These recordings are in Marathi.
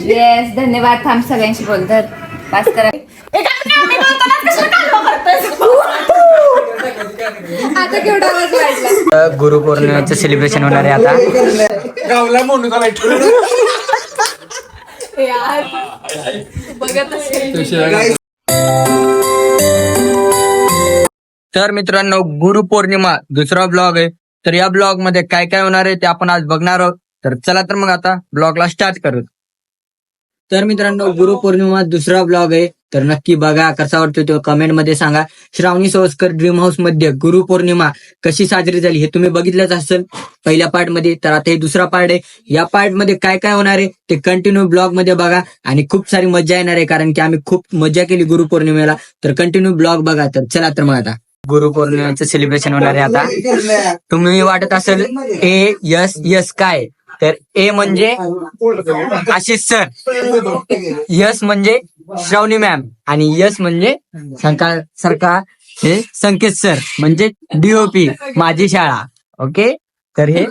येस धन्यवाद. थांब सगळ्यांशी बोलतात पास करा. आता केवढा आवाज वाढला? गुरुपौर्णिमेचं सेलिब्रेशन होणार आहे आता. गावला म्हणून यार बघत असेल. तर मित्रांनो गुरुपौर्णिमा दुसरा ब्लॉग आहे. तर या ब्लॉगमध्ये काय काय होणार आहे ते आपण आज बघणार आहोत. तर चला तर मग आता ब्लॉगला स्टार्ट करू तर मित्रांनो गुरुपौर्णिमा दुसरा ब्लॉग आहे. तर नक्की बघा कसा वाटतो तो कमेंटमध्ये सांगा. श्रावणी सोस्कर ड्रीम हाऊसमध्ये गुरुपौर्णिमा कशी साजरी झाली हे तुम्ही बघितलंच असेल पहिल्या पार्टमध्ये. तर आता हे दुसरा पार्ट आहे. या पार्टमध्ये काय काय होणार आहे ते कंटिन्यू ब्लॉगमध्ये बघा. आणि खूप सारी मजा येणार आहे कारण की आम्ही खूप मजा केली गुरुपौर्णिमेला. तर कंटिन्यू ब्लॉग बघा. तर चला तर मग आता. गुरुपौर्णिमेचं सेलिब्रेशन होणार आहे आता. तुम्ही वाटत असेल ए यस यस काय? तर ए म्हणजे आशिष सर. यस म्हणजे श्रावणी मॅम आणि यस म्हणजे संका सरकार हे संकेत सर म्हणजे डीओपी माझी शाळा. ओके? तर हे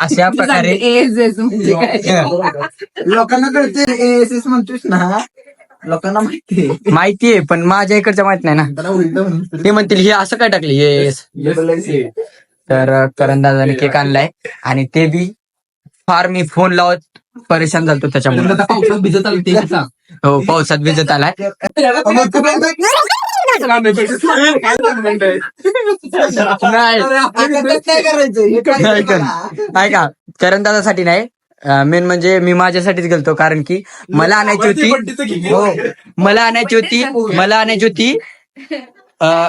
अशा प्रकारे एस एस म्हणजे काय? लोकांना कळते एस म्हणतोस ना. लोकांना माहिती माहितीये पण माझ्या इकडचं माहीत नाही ना. ते म्हणतील हे असं काय टाकले येस तर करंदाजाने केक आणलाय आणि ते बी फार मी फोन लावत परेशान झालतो त्याच्यामुळे. पावसात भिजत आलं ते सांग. हो पावसात भिजत आलाय. नाही. नाही करायचं हे काय नाही कर. ऐका करंदाजासाठी नाही. मेन म्हणजे मी माझ्यासाठीच गेलतो कारण की मला आणायची होती. हो मला आणायची होती मला आणायची होती. अं.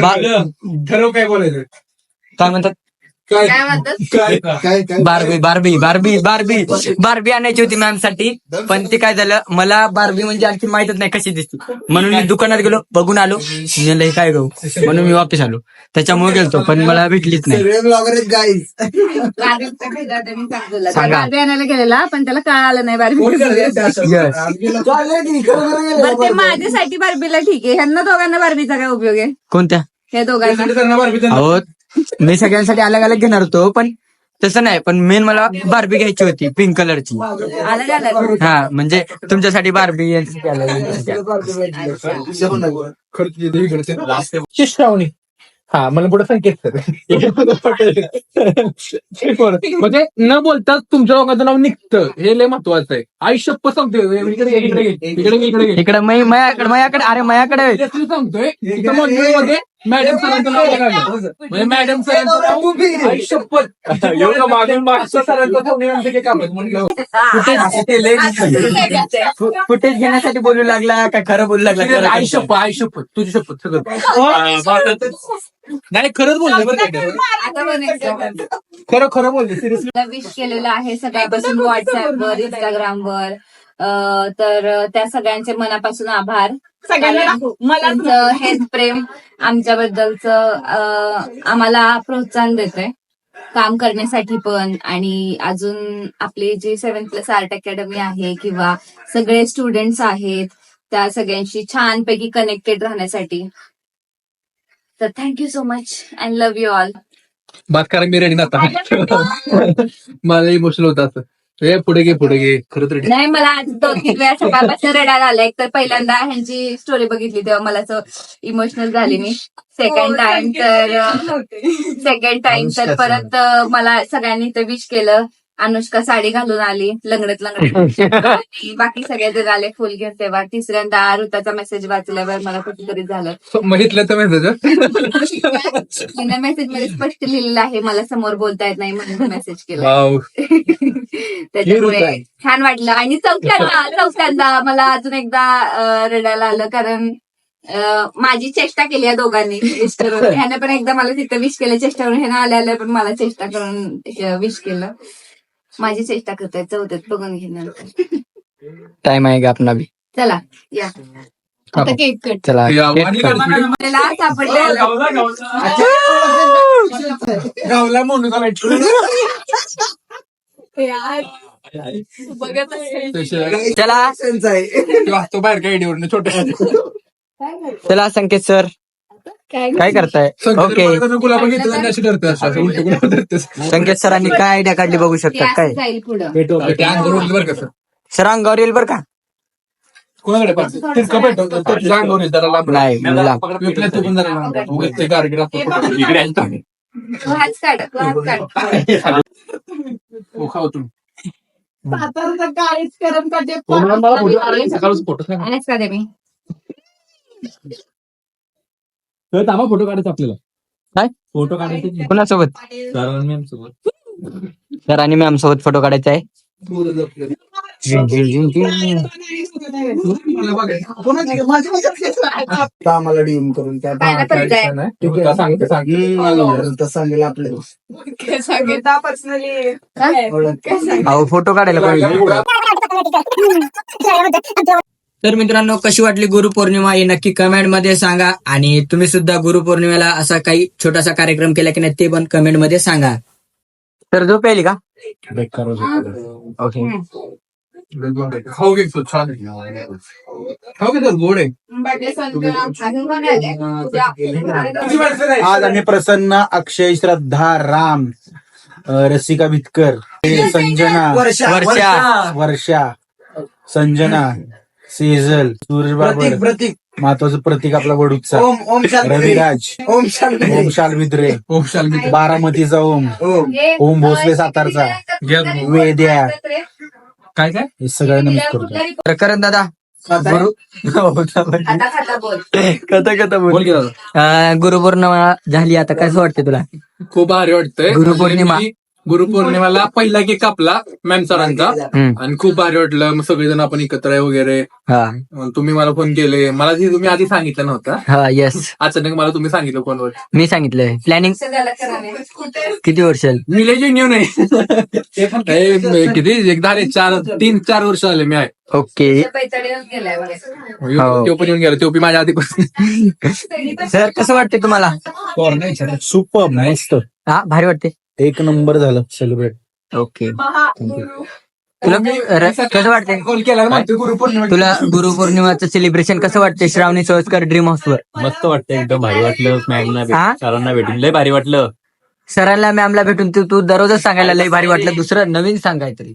बा- बोलायचं. काय म्हणतात? काय म्हणतात काय? काय काय? Barbie Barbie Barbie Barbie. Barbie आणायची होती मॅमसाठी. पण ते काय झालं मला बारबी म्हणजे आणखी माहितच नाही कशी दिसते. म्हणून मी दुकानात गेलो बघून आलो. म्हणलं हे काय गहू म्हणून मी वापस आलो. त्याच्यामुळे गेलतो पण मला भेटलीच नाही. सगळे ब्लॉगर आहेत गाईज बार्बीचा भेजा होता, मी सांगतो तुला. सांगा. बार्बी आणायला गेलेला पण त्याला काय आलं नाही बार्बी. बरं ते माझ्यासाठी बार्बीला ठीक आहे. ह्यांना दोघांना बार्बीचा काय उपयोग आहे? कोणत्या? हे दोघांना. अहो मी सगळ्यांसाठी अलग अलग घेणार होतो पण तसं नाही पण मेन मला बारबी घ्यायची होती पिंक कलरची हा म्हणजे तुमच्यासाठी बारबी यांच्यासाठी अलग यांच्यासाठी. श्रावणी हा मला पुढे संकेत सर. म्हणजे न बोलता तुमच्या लोकांचं नाव निघतं. हे लय महत्वाचं आहे. आयुष्य सांगतोय इकडे ये, इकडे ये, इकडे ये, इकडे ये. इकडं मै मयाकडे मयाकडे अरे मयाकडे सांगतोय मॅडम सरांचं नाव लागलं म्हणजे मॅडम सरांचं नाव आयुष्यपत एवढं मागून मागचं सरांचं ते काम फुटेज घेण्यासाठी बोलू लागला का खरं बोलू लागला आयुष्यपत आयुष्यपत तुझी शपथ सगळं. नाही खरंच बोलले बरं खरं खरं बोलले सिरियसली विश केलेलं आहे सगळ्यापासून व्हॉट्सअपवर इंस्टाग्रामवर तर त्या सगळ्यांचे मनापासून आभार. सगळ्यांना हेच प्रेम आमच्याबद्दलचं आम्हाला प्रोत्साहन देतंय. काम करण्यासाठी पण. आणि अजून आपली जी सेव्हन प्लस आर्ट अकॅडमी आहे किंवा सगळे स्टुडंट्स आहेत त्या सगळ्यांशी छानपैकी कनेक्टेड राहण्यासाठी. तर thank you so much and love you all बात करा मी रेडी आता. मला इमोशनल होत असं. ए पुढे घे पुढे घे. खरंच रेडी नाही मला आज दोन तीन वेळा सकाळपासून रडायला आलं एक तर पहिल्यांदा ह्यांची स्टोरी बघितली तेव्हा मला असं इमोशनल झाली मी. सेकंड टाइम तर सेकंड टाइम तर परत मला सगळ्यांनी इथं विश केलं. अनुष्का साडी घालून आली लंगडत लंगडत. आणि बाकी सगळे जण आले फुल घेऊन तेव्हा तिसऱ्यांदा ऋताचा मेसेज वाचल्यावर मला कुठेतरी झालं. महितलं मेसेज तिने मेसेजमध्ये स्पष्ट लिहिलेलं आहे मला समोर बोलता येत नाही म्हणून मेसेज केला. त्याच्यामुळे छान वाटलं. आणि चौथ्यांदा चौथ्यांदा मला अजून एकदा रडायला आलं कारण माझी चेष्टा केली या दोघांनी. विश करून ह्याने पण एकदा मला तिथं विश केलं. चेष्टा करून ह्यानं आल्या आल्या पण मला चेष्टा करून विश केलं. माझी चेष्टा करतायत चौथ्यात बघून घेणार टाइम आहे का आपला बी. चला या. आता केक कट चला सापडलं. गावला म्हणून बघत असेल. चला. वाचतो बाहेर काय आयडीवर छोट्या. चला संकेत सर. काय करताय? ओके. संकेत सरांनी काय आयडिया काढली बघू शकतात काय? जाईल पुढं. सर? अंगावर येईल बरं का? कोणाकडे पाहिजे तिरकं भेटव तुझ्या अंगावर येईल, जरा लांब. नाही, लांब. विकल्या तू पण जरा लांब उगाच ते गारगीट असतं. इकडे आहे. तू हाच काढ तू हाच काढ. हो, खाऊ तू सातारचं काळीच गरम करते मला फोटो काढायचे, सकाळच फोटो सांग. हाच काढे मी तर थांबा फोटो काढायचा आपल्याला. काय? फोटो काढायचे कुणासोबत? कारण मॅम सोबत. सर आणि मॅम सोबत फोटो काढायचा आहे. आम्हाला करून त्या पाहिलं तर सांगेल ओळख. अहो फोटो काढायला पाहिजे तर मित्रांनो कशी वाटली गुरुपौर्णिमा हे नक्की कमेंटमध्ये सांगा आणि तुम्ही सुद्धा गुरुपौर्णिमेला असा काही छोटासा कार्यक्रम केला की नाही ते पण कमेंटमध्ये सांगा तर झोप यायली का. ओके खाऊ घे छान. खाऊ घे गोड आहे. आज आम्ही प्रसन्न अक्षय श्रद्धा राम रसिका भितकर संजना वर्षा वर्षा संजना सेजल सूरज बाबर प्रतीक महत्वाचं प्रतीक आपला वडूचा रविराज. ओम शाल विद्रे ओम शालमी बारामतीचा ओम. हे ओम भोसले सातारचा. वेद्या. काय काय? हे सगळ्यांना मिस करतो. तर करण दादा गुरु खाता बोल. कथा कथा बोल बोल की दादा. अं, गुरुपौर्णिमा झाली. आता कसं वाटते तुला? खूप भारी वाटतंय. गुरुपौर्णिमा. गुरुपौर्णिमाला पहिला केक कापला मॅम सरांचा. हम्म. आणि खूप भारी वाटलं. मग सगळेजण आपण एकत्र आहे वगैरे. हा. मग तुम्ही मला फोन केले. मला जे तुम्ही आधी सांगितलं नव्हतं. हा येस अचानक मला तुम्ही सांगितलं फोनवर मी सांगितलंय. प्लॅनिंग झालं? किती वर्ष मी लय न्यू नाही किती एकदा आले चार तीन चार वर्ष आले मी आहे. ओके. बघा. हो. तो पण येऊन गेला. तो पण माझ्या आधीपासून. सर कसं वाटते तुम्हाला? सुपर मस्त हा भारी वाटते एक नंबर झालं सेलिब्रेट. ओके. तुला र- कसं वाटते कॉल केला माहिती गुरुपौर्णिमा तुला गुरुपौर्णिमाचं सेलिब्रेशन कसं वाटते श्रावणी सोयस्कर ड्रीम हाऊसवर मस्त वाटतं एकदम भारी वाटलं. मॅमना हा? सरांना भेटून लय भारी वाटलं. सरांना मॅमला भेटून तू तू दररोजच सांगायला लई भारी वाटलं. दुसरं नवीन सांग काहीतरी.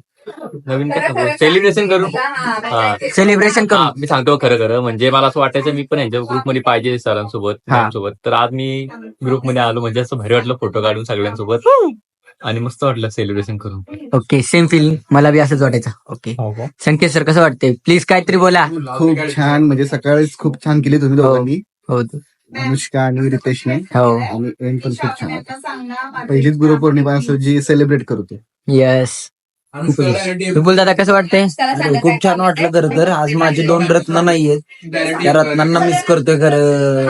नवीन काय सेलिब्रेशन करू. हा. सेलिब्रेशन हा, करू. मी सांगतो खरं खरं. म्हणजे मला असं वाटायचं मी पण यांच्या ग्रुपमध्ये पाहिजे सरांसोबत हा. सोबत तर आज मी ग्रुपमध्ये आलो म्हणजे असं भारी वाटलं फोटो काढून सगळ्यांसोबत. आणि मस्त वाटलं सेलिब्रेशन करून. ओके सेम फिलिंग मला बी असंच वाटायचं. ओके संकेत सर कसं वाटते प्लीज काहीतरी बोला. खूप छान म्हणजे सकाळीच खूप छान केली तुम्ही दोघांनी. हो. अनुष्का आणि रितेशने हो. आणि पण खूप छान. पहिलीच गुरुपौर्णिमा असं जी सेलिब्रेट करतो. येस विपुल दादा कसं वाटते त्याला सांगा खूप छान वाटलं खरं तर. आज माझे दोन रत्न नाहीयेत. त्या रत्नांना मिस करतोय खरं.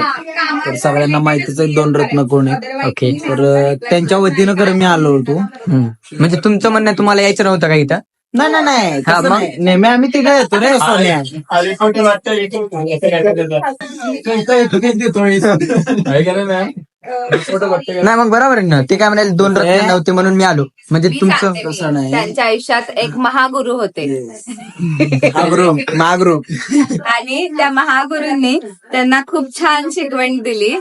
तर सगळ्यांना माहितीच आहे दोन रत्न कोण आहेत. ओके. तर त्यांच्या वतीनं खरं मी आलो होतो. म्हणजे तुमचं म्हणणं आहे, तुम्हाला यायचं नव्हतं का इथं? नाही नाही नाही. हा, तसं मग? नाही. नेहमी आम्ही तिघ येतो रे सोन्या. नाही मग बरोबर आहे ना. ते काय म्हणाले दोन रत्न नव्हते म्हणून मी आलो. म्हणजे मी तुमचं सांगते मी. नाही. त्यांच्या आयुष्यात एक महागुरु होते. मागरूप आणि त्या महागुरूंनी त्यांना खूप छान शिकवण दिली.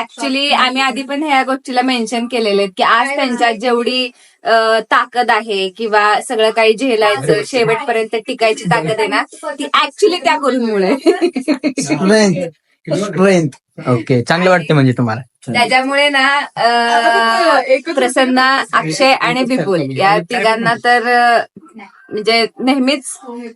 ऍक्च्युली आम्ही आधी पण ह्या गोष्टीला मेन्शन केलेले की आज त्यांच्यात जेवढी अ, ताकद आहे किंवा सगळं काही झेलायचं शेवटपर्यंत टिकायची ताकद आहे ना ती ऍक्च्युली त्या गुरुंमुळे. स्ट्रेंथ स्ट्रेंथ ओके चांगलं वाटते म्हणजे तुम्हाला. त्याच्यामुळे ना अ, प्रसन्न अक्षय आणि विपुल या तिघांना तर म्हणजे नेहमीच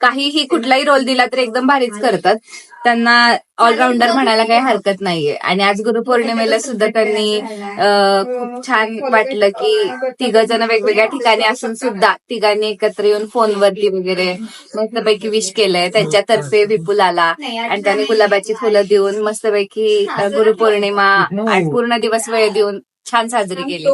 काहीही कुठलाही रोल दिला तर एकदम भारीच करतात. त्यांना ऑलराऊंडर म्हणायला काही हरकत नाहीये. आणि आज गुरुपौर्णिमेला सुद्धा त्यांनी खूप छान वाटलं की तिघ जण वेगवेगळ्या ठिकाणी असून सुद्धा तिघांनी एकत्र येऊन फोनवरती वगैरे मस्तपैकी विश केलंय. त्यांच्यातर्फे विपुल आला. आणि त्याने गुलाबाची फुलं देऊन मस्तपैकी गुरुपौर्णिमा पूर्ण दिवस वेळ देऊन छान साजरी केली.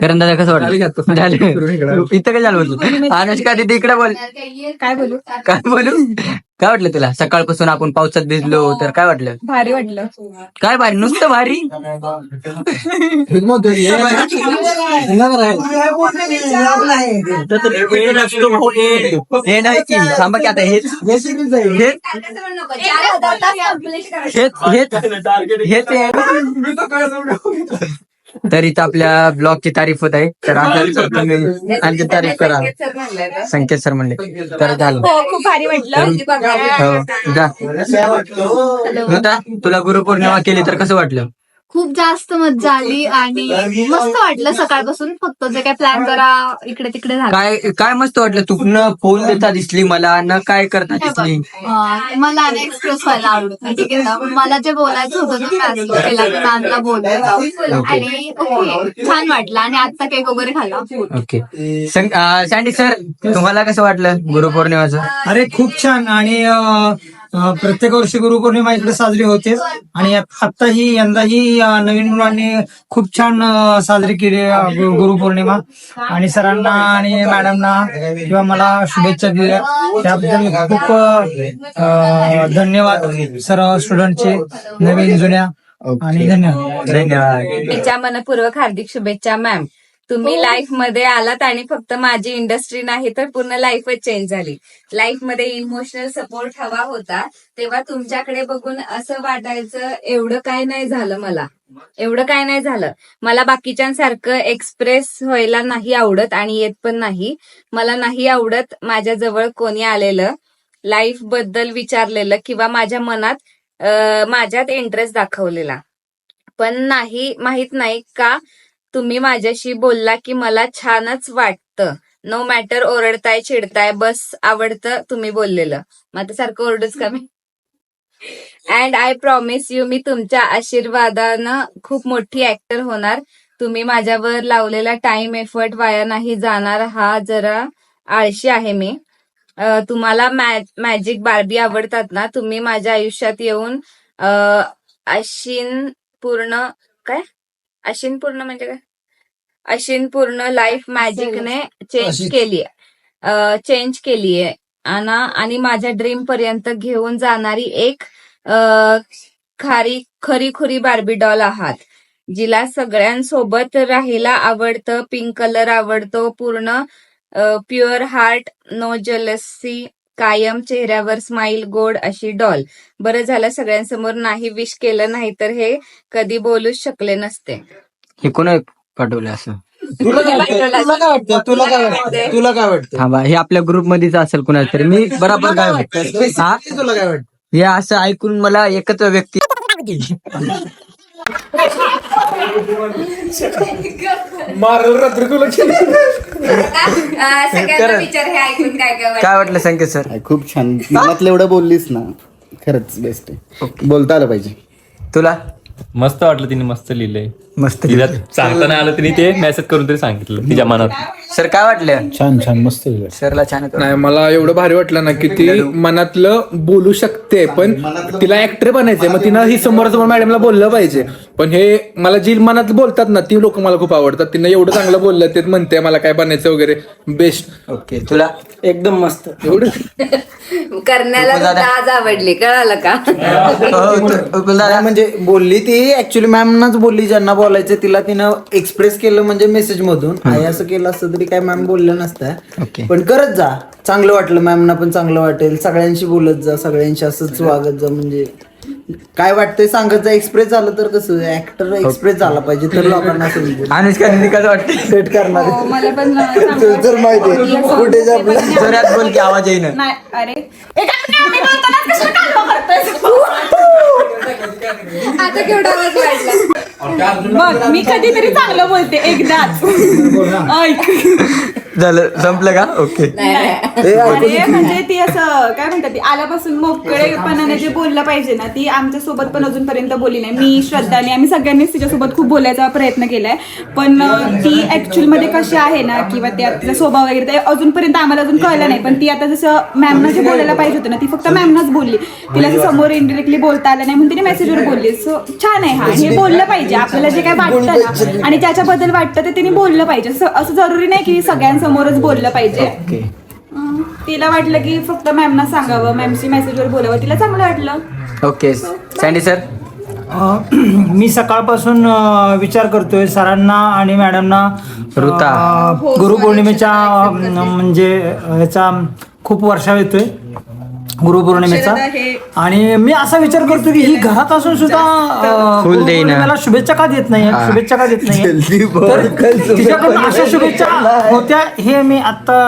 करण दादा कसं वाटलं? झालं इथं काय झालं बोलतो? अनुष्का दिदी इकडे बोल. काय बोलू? काय बोलू? काय वाटलं तुला? सकाळपासून आपण पावसात भिजलो तर काय वाटलं? भारी वाटलं. काय भारी? नुसतं भारी? हे नाही की थांबा की आता हेच हेच हेच. तर इथं आपल्या ब्लॉगची तारीफ होत आहे. तर आमच्या आणखी तारीफ करा. संकेत सर म्हणले तर झालं. हो खूप भारी वाटलं. हो जा. तुला गुरुपौर्णिमा केली तर कसं वाटलं? खूप जास्त मज्जा आली आणि मस्त वाटलं सकाळपासून. फक्त जे काय प्लॅन जरा इकडे तिकडे झाला. काय काय मस्त वाटलं? तू न फोन देता दिसली मला न काय करता दिसली? अं, मला एक्सप्रेस व्हायला आवडत. ठीक आहे ना? मला जे बोलायचं होतं ते मॅमला केला मॅमला बोललं आणि ओके छान वाटलं. आणि आजचा केक वगैरे खाल्ला. ओके. सँडी सर तुम्हाला कसं वाटलं गुरुपौर्णिमाचं? अरे खूप छान. आणि अं, प्रत्येक वर्षी गुरुपौर्णिमा इकडे साजरी होते आणि आताही यंदाही नवीन मुलांनी खूप छान साजरी केली गुरुपौर्णिमा. आणि सरांना आणि मॅडमना किंवा मला शुभेच्छा दिल्या त्याबद्दल खूप धन्यवाद सर्व स्टुडंटचे नवीन जुन्या. आणि धन्यवाद. धन्यवाद. तिच्या मनपूर्वक हार्दिक शुभेच्छा मॅम. तुम्ही लाईफमध्ये आलात आणि फक्त माझी इंडस्ट्री नाही तर पूर्ण लाईफच चेंज झाली. लाईफमध्ये इमोशनल सपोर्ट हवा होता. तेव्हा तुमच्याकडे बघून असं वाटायचं एवढं काय नाही झालं मला. एवढं काय नाही झालं. मला बाकीच्यांसारखं एक्सप्रेस व्हायला नाही आवडत आणि येत पण नाही. मला नाही आवडत माझ्या जवळ कोणी आलेलं. लाईफबद्दल विचारलेलं किंवा माझ्या मनात माझ्यात इंटरेस्ट दाखवलेला. पण नाही माहीत नाही का तुम्ही माझ्याशी बोलला की मला छानच वाटतं. नो मॅटर ओरडताय चिडताय बस आवडतं तुम्ही बोललेलं. मग आता सारखं ओरडूच का मी? अँड आय प्रॉमिस यू मी तुमच्या आशीर्वादानं खूप मोठी ऍक्टर होणार. तुम्ही माझ्यावर लावलेला टाइम एफर्ट वाया नाही जाणार. हा जरा आळशी आहे मी. तुम्हाला मॅजिक बार्बी आवडतात ना तुम्ही माझ्या आयुष्यात येऊन अं, आशीन पूर्ण काय? अशीन पूर्ण म्हणजे काय? अशीन पूर्ण लाईफ मॅजिकने चेंज अशीच. केली चेंज केली आहे आणि माझ्या ड्रीम पर्यंत घेऊन जाणारी एक खारी खरी खुरी बार्बी डॉल आहात. जिला सगळ्यांसोबत राहायला आवडतं पिंक कलर आवडतो पूर्ण प्युअर हार्ट नो जलसी कायम चेहऱ्यावर स्माइल गोड अशी डॉल बरं झालं सगळ्यांसमोर नाही विश केलं नाही तर हे कधी बोलूच शकले नसते. हे कोण पाठवलं असं. तुला काय वाटतं तुला काय वाटतं तुला काय वाटतं थांबा हे आपल्या ग्रुप मध्येच असेल कुणाला तरी मी बरोबर काय वाटतं हा? तुला काय वाटतं हे असं ऐकून मला एकच व्यक्ती मारल रात्री तुला सगळ्यांना विचार हे ऐकून काय काय काय वाटलं संकेत सर? खूप छान. मनातलं एवढं बोललीस ना खरंच बेस्ट आहे. बोलता आलं पाहिजे. तुला? मस्त वाटलं तिने मस्त लिहिलंय. मस्त तिला सांगताना आलं तिने ते मेसेज करून तरी सांगितलं तिच्या मनात. सर काय वाटलं? छान छान मस्त. सरला छान. नाही मला एवढं भारी वाटलं ना की ती मनातलं बोलू शकते पण तिला ऍक्टर बनायचंय. मग तिनं ही समोरासमोर मॅडमला बोललं पाहिजे. पण हे मला जी मनात बोलतात ना ती लोक मला खूप आवडतात. तिनं एवढं चांगलं बोललं ते म्हणते मला काय बनायचं वगैरे. बेस्ट ओके तुला? एकदम मस्त. एवढं? करण्याला सुद्धा आज आवडली कळालं का? हो, तू- दादा, म्हणजे बोलली ती ऍक्च्युली मॅमनाच बोलली ज्यांना बोलायचं तिला तिनं एक्सप्रेस केलं म्हणजे मेसेज मधून. आई असं केलं असतं तरी काय मॅम बोललं नसतं. ओके. पण करत जा. चांगलं वाटलं मॅमना पण चांगलं वाटेल. सगळ्यांशी बोलत जा सगळ्यांशी असंच वागत जा म्हणजे. काय वाटतंय सांगत जा. एक्सप्रेस झालं तर कसं? ऍक्टर एक्सप्रेस झाला पाहिजे तर लोकांना समजेल अनुष्का दिदी कसं वाटते सेट करणार. हो, मला पण माहिती आहे. फुटेज आपलं. जोरात बोल की आवाज येईन. आता केवढा आवाज वाढला? बघ मी कधीतरी चांगलं बोलते एकदाच. ऐक. झालं संपलं का? ओके नाही. अरे म्हणजे ती असं काय म्हणतात ती आल्यापासून मोकळेपणाने जे बोललं पाहिजे ना ती आमच्यासोबत पण अजूनपर्यंत बोलली नाही. मी श्रद्धाने आम्ही सगळ्यांनीच तिच्यासोबत खूप बोलायचा प्रयत्न केलाय. पण अं, ती ऍक्च्युअलमध्ये कशी आहे ना किंवा त्या तिचा स्वभाव वगैरे ते अजूनपर्यंत आम्हाला अजून कळलं नाही. पण ती आता जसं मॅमनं जे बोलायला पाहिजे होतं ना ती फक्त मॅमनंच बोलली. तिला असं समोर इंडिरेक्टली बोलता आलं नाही म्हणून तिने मेसेजवर बोलली. सो छान आहे हा. हे बोललं पाहिजे. आपल्याला जे काय वाटतं ना आणि त्याच्याबद्दल वाटतं ते तिने बोललं पाहिजे. असं असं जरुरी नाही की सगळ्यांसमोरच बोललं पाहिजे. तिला वाटलं की फक्त मॅमना सांगावं मॅमशी मेसेजवर बोलावं तिला चांगलं वाटलं. ओके. सँडी सर अ, मी सकाळपासून अ, विचार करतोय सरांना आणि मॅडमना. ऋता. अ, गुरुपौर्णिमेच्या अ, म्हणजे ह्याचा खूप वर्षाव येतोय. गुरुपौर्णिमेचा. हे- आणि मी असा विचार करतो की ही घरात असून सुद्धा अ, फुल देईना. गुरुपौर्णिमेला शुभेच्छा का देत नाही? शुभेच्छा का देत नाही? तिच्याकडून अशा शुभेच्छा होत्या. हे मी आता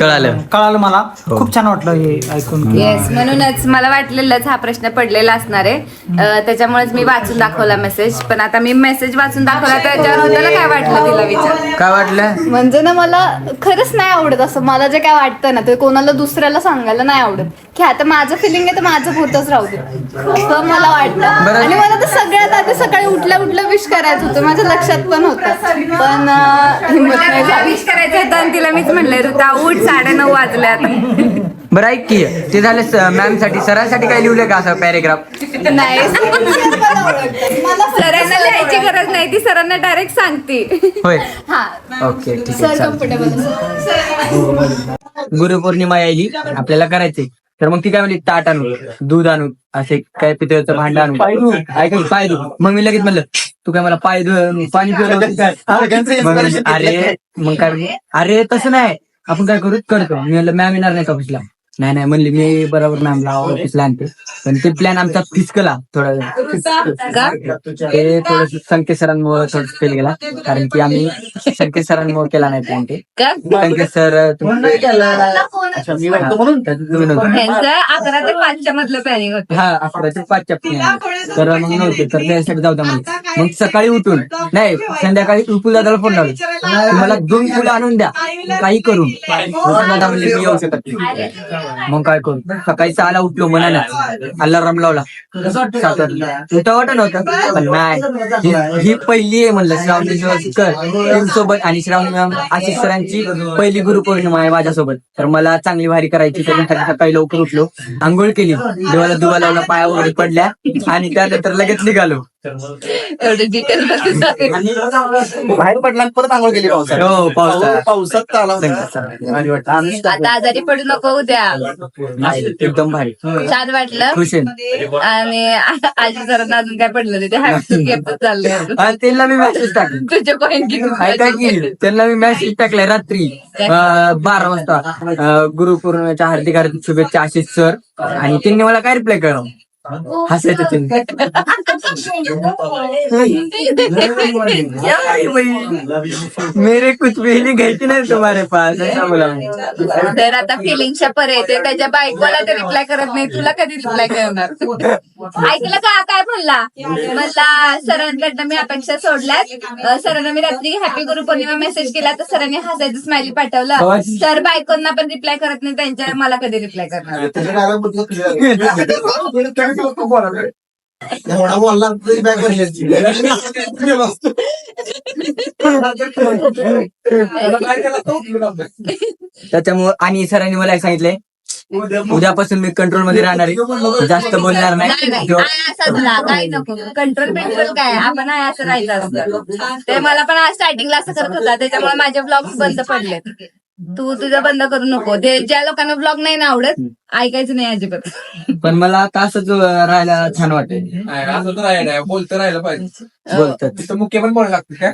कळालं. कळालं मला. खूप छान वाटलं हे ऐकून. की येस म्हणूनच मला वाटलेलंच हा प्रश्न पडलेला असणार आहे. अं, त्याच्यामुळेच मी वाचून दाखवला मेसेज पण आता मी मेसेज वाचून दाखवला तर त्याच्यावर त्याला काय वाटलं तिला विचार? काय वाटलं? म्हणजे ना मला खरंच नाही आवडत असं. मला जे काय वाटतं ना ते कोणाला दुसऱ्याला सांगायला नाही आवडत. की आता माझं फिलिंग आहे तर माझं होतच राहू दे. असं मला वाटतं बरं. आणि मला तर सगळ्यात आधी सकाळी उठल्या उठल्या विश करायचं होतं. माझ्या लक्षात पण होतं. पण अं, हिंमत नाही झाली. विश करायचं होतं आणि तिला मीच म्हणलंय ऋता उठ साडेनऊ वाजल्यात बरं ऐक की ते झालं मॅमसाठी सरांसाठी काय लिहिलंय का असं पॅरेग्राफ नाही. मला सरांना लिहायची गरज नाही ती सरांना डायरेक्ट सांगते. होय. हा. ओके ठीक सर आहे चालतंय. कम्फर्टेबल गुरुपौर्णिमा यायली आपल्याला करायचे तर मग ती काय म्हणली ताट आणू दूध आणू असे काय पितळचं भांड आणू. ऐक पाय धु मग मी लगेच म्हणलं तू काय मला पाय धु पाणी म्हणली, अरे मग काय अरे तसं नाही. आपण काय करू करतो. मी म्हणलं मॅम येणार नाही ऑफिसला नाही नाही म्हणली मी बरोबर मॅमला ऑफिसला आणते पण ते प्लॅन आमचा फिसकला थोडा ते थोडस संकेत सरांमुळे थोडं फेल गेला. कारण की आम्ही संकेत सरांमुळे केला नाही प्लॅन ते. संकेत सर तुम्ही अकरा ते पाचच्या मधलं प्लॅनिंग होतं. हा अकराचे पाचच्या plan. तर मग नव्हते तर त्यासाठी जाऊ द्या मग सकाळी उठून नाही संध्याकाळी उपू दादाला फोन लावला. मला दोन फुलं आणून द्या. काही करून येऊ शकत. मग काय करू? सकाळी सहाला उठलो मनानं अलाराम लावला उठा वाटत नव्हतं. पण नाही. ही- पहिली आहे म्हणलं श्रावणी कर. सोबत आणि श्रावणी मॅम आशिष सरांची पहिली गुरुपौर्णिमा आहे माझ्यासोबत. तर मला चांगली भारी करायची तर सकाळी लवकर उठलो. आंघोळ केली. देवाला दुवा लावला पाया वगैरे पडल्या. आणि त्यानंतर लगेच निघालो. एवढे डिटेल बाहेर पडला आणि परत आंघोळ केली पावसात हो पावसात. आता आजारी पडू नको उद्या. नाही, एकदम भारी. छान वाटलं. खुश आहे. आणि आजी सरांना अजून काय पडलं नाही ते चाललंय. त्यांना मी मेसेज टाकले. तुझे किती की त्यांना मी मेसेज टाकलाय रात्री बारा वाजता. अं, गुरुपौर्णिमेच्या हार्दिक हार्दिक शुभेच्छा आशिष सर. आणि त्यांनी मला काय रिप्लाय करा हसायचं त्यांनी मेरे कुछ भी नहीं घ्यायची नाही तुम्हारे पास? ऐसा बोला। तर आता फिलिंगच्या परे ते त्याच्या बायकोला ते रिप्लाय करत नाही तुला कधी रिप्लाय करणार? ऐकलं का काय म्हणला? म्हणला सरांकडनं मी अपेक्षा सोडल्यात. सरांना मी रात्री हॅपी गुरु पौर्णिमा मेसेज केला तर सरांनी हसायचं स्माइली पाठवलं. सर बायकोंना पण रिप्लाय करत नाही त्यांच्या मला कधी रिप्लाय करणार? एवढा बोलला तरी बॅग त्याच्यामुळे आणि सरांनी मला सांगितलंय उद्यापासून मी कंट्रोलमध्ये राहणार आहे. जास्त बोलणार नाही. नको. कंट्रोल पेंट्रोल काय? आपण आहे असं राहायचं असतं. ते मला पण आज स्टार्टिंगला असं करत होता. त्याच्यामुळे माझे ब्लॉग बंद पडले तू तुझं बंद करू नको. ते ज्या लोकांना ब्लॉग नाही ना आवडत ऐकायचं नाही अजिबात. पण मला आता असंच राहायला छान वाटेल बोलतं राहिलं पाहिजे. बोलतात. तिथं मुख्य पण बोलायला लागते काय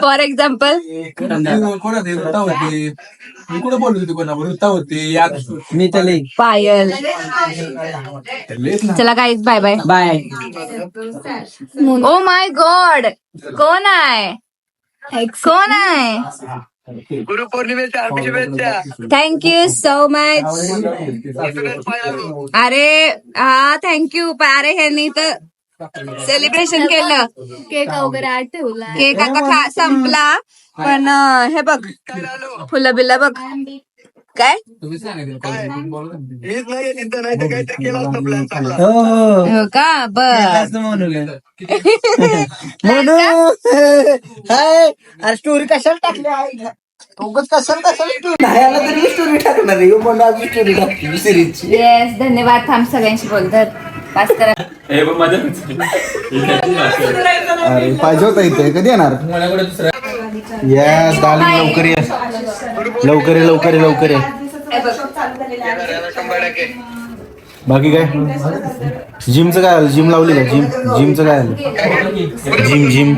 फॉर एक्झाम्पल कोण होते? वृत्ता होती. मी कुठं बोलत होती कोणावर वृत्ता होती याद मी तर लई. पायल. चला काहीच bye bye bye oh my god कोण आहे? कोण आहे? थँक्यू सो मच अरे हा थँक्यू अरे ह्यांनी तर सेलिब्रेशन केलं. केक वगैरे आठ ठेवला. केक आता खा संपला. पण अं, हे बघ फुलं बिलं बघ. काय? हो हो हो का? बर. म्हणून हाय स्टोरी कशाला टाकली आहे उगाच कशाला कशाला स्टोरी नाही आला तरी स्टोरी टाकणार आहे. म्हणून अजून स्टोरी टाकली सिरीजची येस धन्यवाद. थांब सगळ्यांशी बोलतात. पास करा. हे बघ माझं अरे पाहिजे होता इथे. कधी येणार? येस डार्लिंग लवकर ये. लवकर ये लवकर ये लवकर ये. बाकी काय? जिमचं काय आलं जिम लावली का? जिम जिमचं काय आलं जिम जिम.